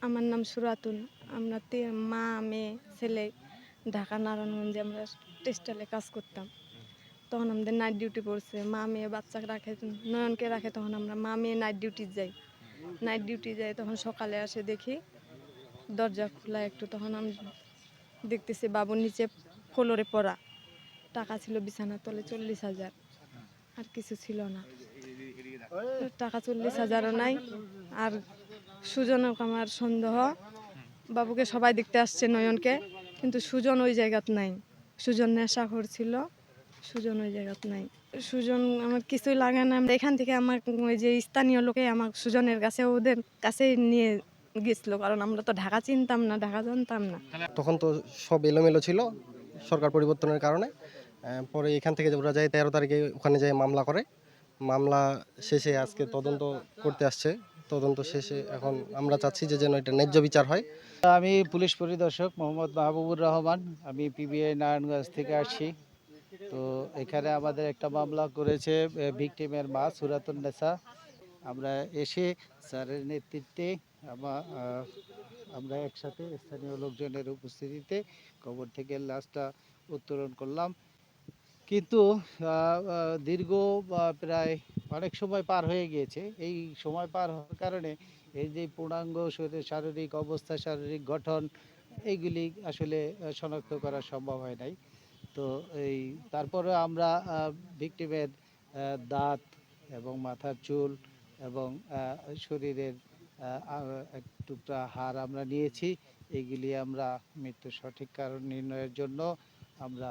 আমার নাম সুরাতুন। আমরা তে- মা, মেয়ে, ছেলে, ঢাকা, নারায়ণগঞ্জে আমরা টেক্সটাইলে কাজ করতাম। তখন আমাদের নাইট ডিউটি পড়ছে। মা, মেয়ে বাচ্চা রাখে, নয়নকে রাখে, তখন আমরা মা, মেয়ে নাইট ডিউটি যাই। নাইট ডিউটি যাই, তখন সকালে আসে দেখি দরজা খোলা একটু, তখন আমি দেখতেছি বাবুর নিচে ফ্লোরে পড়া। টাকা ছিল বিছানার তলে চল্লিশ হাজার। আর কিছু ছিল না। টাকা চল্লিশ হাজারও নাই। আর সুজনক আমার সন্দেহ। বাবুকে সবাই দেখতে আসছে নয়নকে, কিন্তু সুজন ওই জায়গাত নাই। সুজন নেশা করছিল সুজন ওই জায়গাত নাই। সুজন আমার কিছুই লাগে না। এখান থেকে আমার ওই যে স্থানীয় লোকে আমার সুজনের কাছে, ওদের কাছে নিয়ে গেছিল। কারণ আমরা তো ঢাকা চিনতাম না, ঢাকা জানতাম না। তখন তো সব এলোমেলো ছিল সরকার পরিবর্তনের কারণে। পরে এখান থেকে ওরা যায় তেরো তারিখে ওখানে যায় মামলা করে। মামলা শেষে আজকে তদন্ত করতে আসছে। তদন্ত শেষে এখন আমরা চাচ্ছি যে যেন এটা ন্যায্য বিচার হয়। আমি পুলিশ পরিদর্শক মোহাম্মদ মাহবুবুর রহমান। আমি পিবিআই নারায়ণগঞ্জ থেকে আসছি। তো এখানে আমাদের একটা মামলা করেছে ভিকটিমের মা সুরাতুন নেসা। আমরা এসে স্যারের নেতৃত্বে আমরা একসাথে স্থানীয় লোকজনের উপস্থিতিতে কবর থেকে লাশটা উত্তোলন করলাম। কিন্তু দীর্ঘ প্রায় অনেক সময় পার হয়ে গিয়েছে। এই সময় পার হওয়ার কারণে এই যে পূর্ণাঙ্গ শারীরিক অবস্থা, শারীরিক গঠন, এইগুলি আসলে শনাক্ত করা সম্ভব হয় নাই। তো এই তারপরে আমরা ভিকটিমের দাঁত এবং মাথার চুল এবং শরীরের টুকরা হাড় আমরা নিয়েছি। এইগুলি আমরা মৃত্যুর সঠিক কারণ নির্ণয়ের জন্য আমরা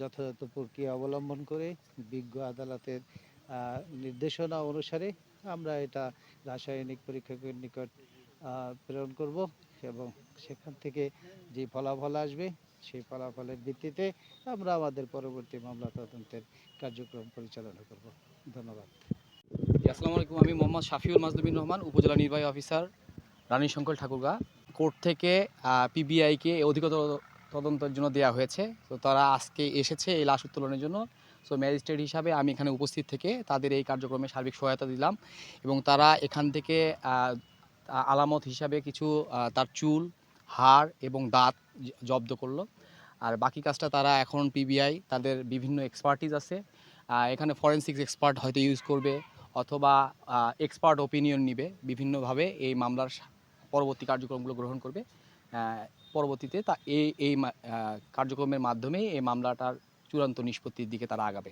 যথাযথ প্রক্রিয়া অবলম্বন করে বিজ্ঞ আদালতের নির্দেশনা অনুসারে আমরা এটা রাসায়নিক পরীক্ষকের নিকট প্রেরণ করব এবং সেখান থেকে যে ফলাফল আসবে, সেই ফলাফলের ভিত্তিতে আমরা আমাদের পরবর্তী মামলা তদন্তের কার্যক্রম পরিচালনা করব। ধন্যবাদ। আসসালামু আলাইকুম। আমি মোহাম্মদ শাফিউল মাজদুবিন রহমান, উপজেলা নির্বাহী অফিসার রানী শঙ্কর ঠাকুরগা। কোর্ট থেকে পিবিআইকে অধিকতর তদন্তের জন্য দেওয়া হয়েছে। তো তারা আজকে এসেছে এই লাশ উত্তোলনের জন্য। সো ম্যাজিস্ট্রেট হিসাবে আমি এখানে উপস্থিত থেকে তাদের এই কার্যক্রমে সার্বিক সহায়তা দিলাম এবং তারা এখান থেকে আলামত হিসাবে কিছু তার চুল, হাড় এবং দাঁত জব্দ করল। আর বাকি কাজটা তারা এখন পিবিআই তাদের বিভিন্ন এক্সপার্টিজ আছে। এখানে ফরেন্সিক্স এক্সপার্ট হয়তো ইউজ করবে অথবা এক্সপার্ট ওপিনিয়ন নিবে। বিভিন্নভাবে এই মামলার পরবর্তী কার্যক্রমগুলো গ্রহণ করবে। পরবর্তীতে তা এই এই কার্যক্রমের মাধ্যমেই এই মামলাটার চূড়ান্ত নিষ্পত্তির দিকে তারা আগাবে।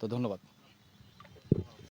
তো ধন্যবাদ।